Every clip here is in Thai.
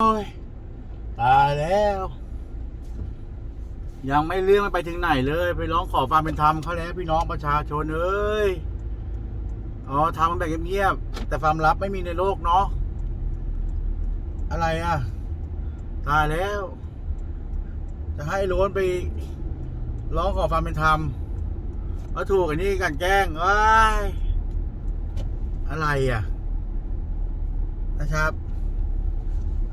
ยตายแล้ว ยังไม่เรื่องมันไปถึงไหนเลย ไปร้องขอความเป็นธรรมเขาแล้วพี่น้องประชาชนเอ้ยอ๋อทำมันแบบเงียบๆแต่ความลับไม่มีในโลกเนาะอะไรอะ ตายแล้ว จะให้ล้นไป ร้องขอความเป็นธรรมว่าถูกอันนี้กันแกล้งว้ายอะไรอะ นะครับ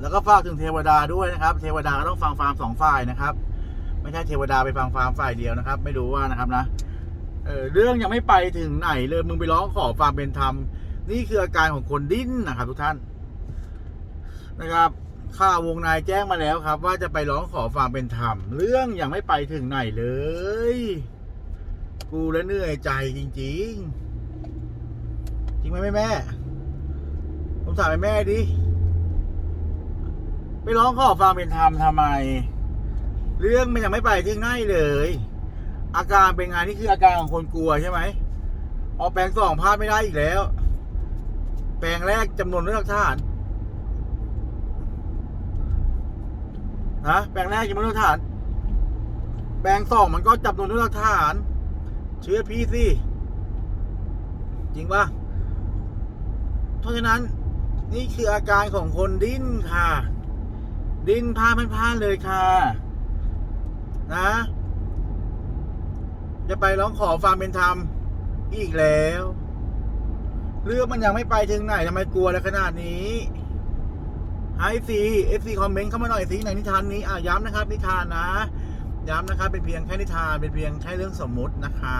แล้วก็ฝากถึงเทวดาด้วยนะครับ เทวดาก็ต้องฟังฟาร์มสองฝ่ายนะครับ ไม่ใช่เทวดาไปฟังฟาร์มฝ่ายเดียวนะครับ ไม่รู้ว่านะครับนะเออเรื่องยังไม่ไปถึงไหนเลยมึงไปร้องขอความเป็นธรรม นี่คืออาการของคนดิ้นนะครับทุกท่านนะครับข้าวงในแจ้งมาแล้วครับ ว่าจะไปร้องขอความเป็นธรรม เรื่องยังไม่ไปถึงไหนเลย กูแล้วเหนื่อยใจจริง ๆ จริงไหมแม่แม่ผมถามแม่ดิ ไปร้องขอความเป็นธรรมทำไม เรื่องมันยังไม่ไปถึงไหนเลย อาการเป็นไงนี่คืออาการของคนกลัวใช่ไหมออกแปลงสองพลาดไม่ได้อีกแล้ว แปลงแรกจำนวนเลือกทหารนะแปลงแรกจำนวนเลือกทหารแปลงสองมันก็จำนวนเลือกทหารเชื่อพี่สิจริงปะเพราะฉะนั้นนี่คืออาการของคนดิ้นค่ะ ดิ้นผ้าพันผ้าเลยค่ะ นะจะไปร้องขอความเป็นธรรมอีกแล้ว เรื่องมันยังไม่ไปถึงไหนทำไมกลัวอะไรขนาดนี้ให้ซีเอฟซีคอมเมนต์เข้ามาหน่อยสิในนิทานนี้อะย้ำนะครับ นิทานนะ ย้ำนะครับ เป็นเพียงแค่นิทาน เป็นเพียงแค่เรื่องสมมุตินะคะ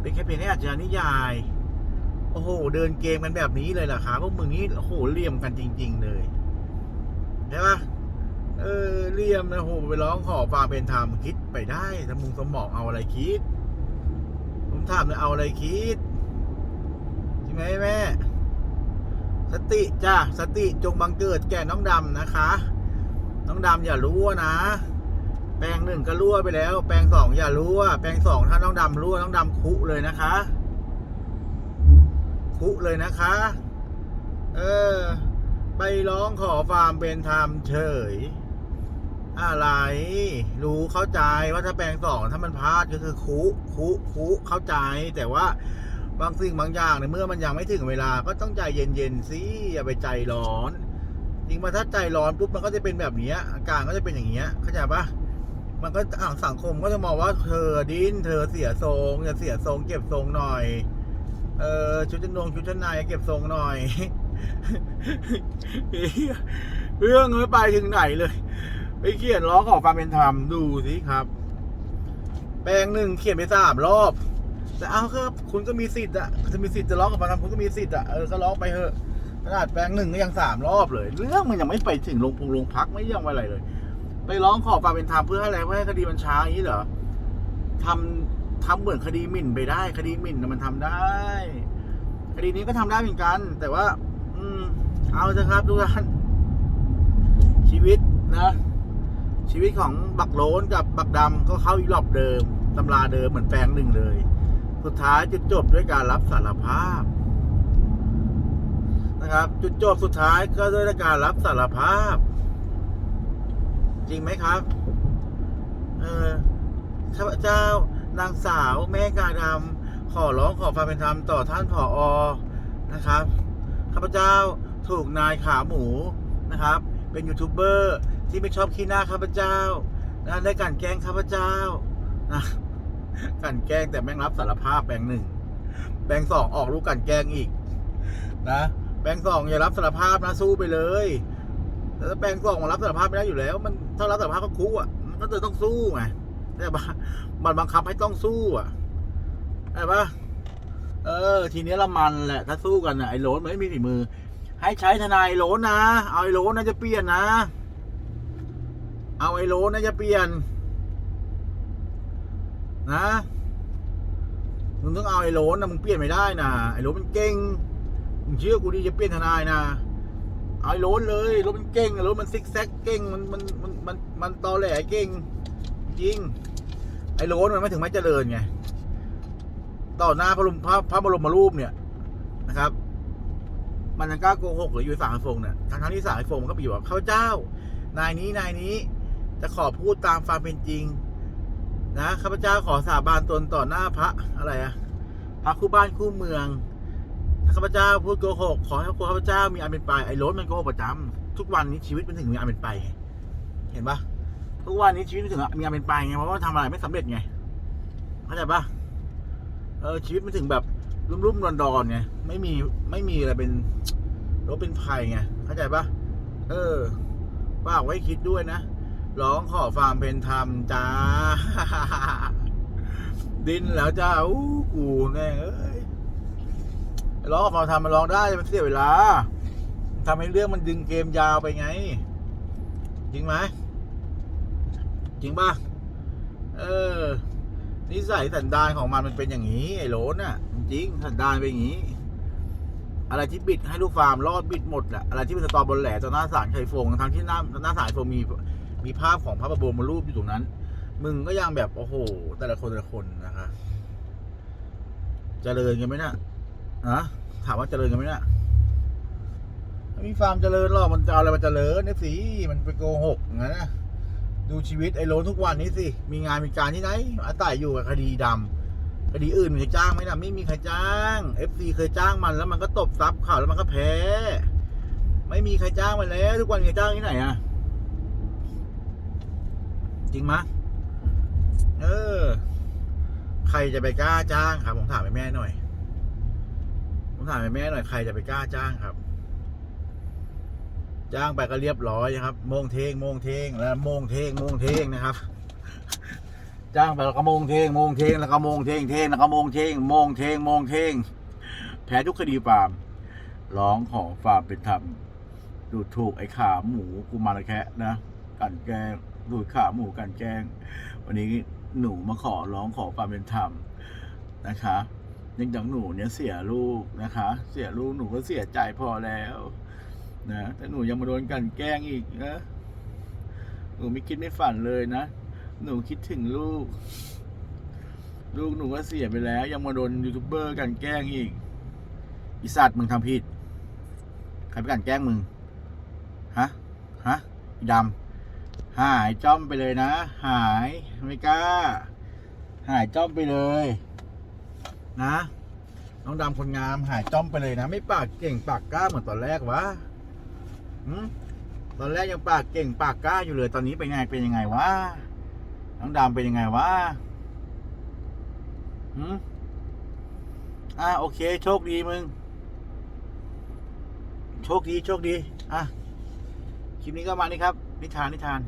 เป็นแค่เพียงแค่อาจารย์นิยาย โอ้โห เดินเกมกันแบบนี้เลยเหรอคะพวกมึงนี่โอ้โหเลี่ยมกันจริง ๆ เลยใช่ปะ เลี่ยมนะโอ้โหไปร้องขอความเป็นธรรมคิดไปได้ถ้ามึงสมองเอาอะไรคิด ผมถามเลยเอาอะไรคิดใช่ไหมแม่ สติจ้าสติจงบังเกิดแก่น้องดำนะคะ น้องดำอย่ารั่วนะ แปลงหนึ่งก็รั่วไปแล้ว แปลงสองอย่ารั่ว แปลงสองถ้าน้องดำรั่วน้องดำคุเลยนะคะ คุเลยนะคะ เออไปร้องขอความเป็นธรรมเฉย อะไร รู้เข้าใจว่าถ้าแปลงสองถ้ามันพลาดก็คือคุคุคุเข้าใจ แต่ว่าบางสิ่งบางอย่างในยเมื่อมันยังไม่ถึงเวลาก็ต้องใจเย็นๆสิอย่าไปใจร้อนจริงมาถ้าใจร้อนปุ๊บมันก็จะเป็นแบบนี้อาการก็จะเป็นอย่างเงี้ยเข้าใจปะมันก็อ่างสังคมก็จะมองว่าเธอดิ้นเธอเสียทรงอย่าเสียทรง เก็บทรงหน่อยเออชุดชั้นนงชุดชั้นในเก็บทรงหน่อยเรื่องไม่ไปถึงไหนเลย ไปเขียนร้องขอความเป็นธรรมดูสิครับ แปลงหนึ่งเขียนไปสามรอบ แต่เอาครับคุณก็มีสิทธิ์อะจะมีสิทธิ์จะร้องขอความเป็นธรรมคุณก็มีสิทธิ์อะเออก็ร้องไปเถอะขนาดแปลงหนึ่งก็ยังสามรอบเลย เรื่องมันยังไม่ไปถึงโรงพงโรงพักไม่ยังอะไรเลย ไปร้องขอความเป็นธรรมเพื่อให้อะไรเพื่อให้คดีมันช้าอย่างนี้เหรอทำทำเหมือนคดีหมิ่นไปได้ คดีหมิ่นมันทำได้ คดีนี้ก็ทำได้เหมือนกัน แต่ว่า อืม เอาเถอะครับทุกท่านชีวิตนะ ชีวิตของบักโลนกับบักดำก็เข้าอีหลอบเดิมตำราเดิมเหมือนแปลงหนึ่งเลย สุดท้ายจุดจบด้วยการรับสารภาพ นะครับ จุดจบสุดท้ายก็ด้วยการรับสารภาพ จริงไหมครับ เออข้าพเจ้านางสาวแม่กาดำขอร้องขอความเป็นธรรมต่อท่านผออนะครับข้าพเจ้าถูกนายขาหมูนะครับ เป็นยูทูบเบอร์ ที่ไม่ชอบขี้หน้าข้าพเจ้านะได้กลันแกล้งข้าพเจ้านะกลันแกล้งแต่แม่งรับสารภาพแปลงหนึ่งแปลงสองออกลูกกลันแกล้งอีก นะแปลงสองอย่ารับสารภาพนะสู้ไปเลยแต่แปลงสองมันรับสารภาพไม่ได้อยู่แล้ว มันถ้ารับสารภาพก็คุกอะมันก็จะต้องสู้ไงแต่ว่ามันบังคับให้ต้องสู้อะใช่ปะเออ ทีนี้ละมันแหละถ้าสู้กันน่ะไอ้โหลนไม่มีฝีมือ ให้ใช้ทนายโหลนนะเอาไอ้โหลนนะจะเปลี่ยนนะ เอาไอ้โลนนะจะเปลี่ยน นะมึงต้องเอาไอ้โลนนะมึงเปลี่ยนไม่ได้นะไอ้โลนมันเก่งมึงเชื่อกูดิจะเปลี่ยนทนายนะเอาไอ้โลนเลยรถมันเก่งไอ้โลนมันซิกแซกเก่งมันมันมันมันมันตอแหลเก่งจริง ไอ้โลนมันไม่ถึงไม่เจริญไงต่อหน้าพระบรมพระพระบรมรูปเนี่ยนะครับ มันยังกล้าโกหกหรืออยู่สายฟงเนี่ยทั้งทั้งที่สายฟงมันก็ปอยู่กับข้าเจ้านายนี้นายนี้ จะขอพูดตามความเป็นจริง นะข้าพเจ้าขอสาบานตนต่อหน้าพระอะไรอะพระคู่บ้านคู่เมืองถ้าข้าพเจ้าพูดโกหกขอให้ข้าพเจ้ามีอันเป็นไปไอ้รถมันโกหกประจำทุกวันนี้ชีวิตมันถึงมีอันเป็นไป เห็นปะทุกวันนี้ชีวิตมันถึงมีอันเป็นไปไงเพราะว่าทำอะไรไม่สำเร็จไงเข้าใจปะเออชีวิตมันถึงแบบรุ่มๆดอนๆไงไม่มีไม่มีอะไรเป็นรถเป็นภัยไงเข้าใจปะเออฝากไว้คิดด้วยนะ ร้องขอความเป็นธรรมจ้า ดินแล้วจ้าอู้กูแน่เอ้ยร้องขอความธรรมมันร้องได้มันเสียเวลาทำให้เรื่องมันดึงเกมยาวไปไง จริงไหมจริงป่ะเออนิสัยสันดานของมันมันเป็นอย่างนี้ ไอ้โหลนน่ะ จริงสันดานเป็นอย่างนี้ อะไรที่บิดให้ลูกฟาร์มรอดบิดหมดแหละอะไรที่เป็นสตอบอลแหล่ต่อหน้าศาลไคฟงทั้งที่หน้าหน้าศาลไคฟงมี มีภาพของพระบรมรูปอยู่ตรงนั้น มึงก็ยังแบบโอ้โห แต่ละคนแต่ละคนนะคะเจริญกันไหมเนะ่ะนะถามว่าเจริญกันไหมเนะ่ะไม่มีฟาร์มเจริญหรอกมันจะเอาอะไรมาเจริญเนี่ยสิมันไปโกหกอย่างนั้นนะดูชีวิตไอ้โลนทุกวันนี้สิ มีงานมีการที่ไหนอาศัยอยู่กับคดีดำคดีอื่นมีใครจ้างไหมนะไม่มีใครจ้างเอฟซีเคยจ้างมันแล้วมันก็ตบซับข่าวแล้วมันก็แพ้ ไม่มีใครจ้างมันแล้ว ทุกวันมีใครจ้างที่ไหนอะ จริงมะเออ ใครจะไปกล้าจ้างครับผมถามแม่หน่อย ผมถามแม่หน่อยใครจะไปกล้าจ้างครับ จ้างไปก็เรียบร้อยนะครับโมงเทงโมงเทงแล้วโมงเทงโมงเทงนะครับ จ้างไปแล้วก็โมงเทงโมงเทงแล้วก็โมงเทงเทงแล้วก็โมงเทงโมงเทงโมงเทงแพ้ทุกคดีฟาร์มร้องของฟาร์มเป็นธรรมดูถูกไอ้ขาหมูกูมาละแคะนะกันแกง ดูดขาหมูกันแกล้ง วันนี้หนูมาขอร้องขอความเป็นธรรมนะคะเนื่องจากหนูเนี่ยเสียลูกนะคะ เสียลูกหนูก็เสียใจพอแล้วนะแต่หนูยังมาโดนกันแกล้งอีกนะหนูไม่คิดไม่ฝันเลยนะ หนูคิดถึงลูก ลูกหนูก็เสียไปแล้ว ยังมาโดนยูทูบเบอร์กันแกล้งอีกอีสัตว์มึงทำผิดใครไปกันแกล้งมึงฮะฮะอีดำ หายจ้อมไปเลยนะ หายไม่กล้า หายจ้อมไปเลย นะน้องดำคนงามหายจ้อมไปเลยนะ ไม่ปากเก่งปากกล้าเหมือนตอนแรกวะตอนแรกยังปากเก่งปากกล้าอยู่เลย ตอนนี้เป็นไงเป็นยังไงวะน้องดำเป็นยังไงวะหืมอะโอเค โชคดีมึง โชคดีโชคดี อะคลิปนี้ก็มานี่ครับ นิทานนิทาน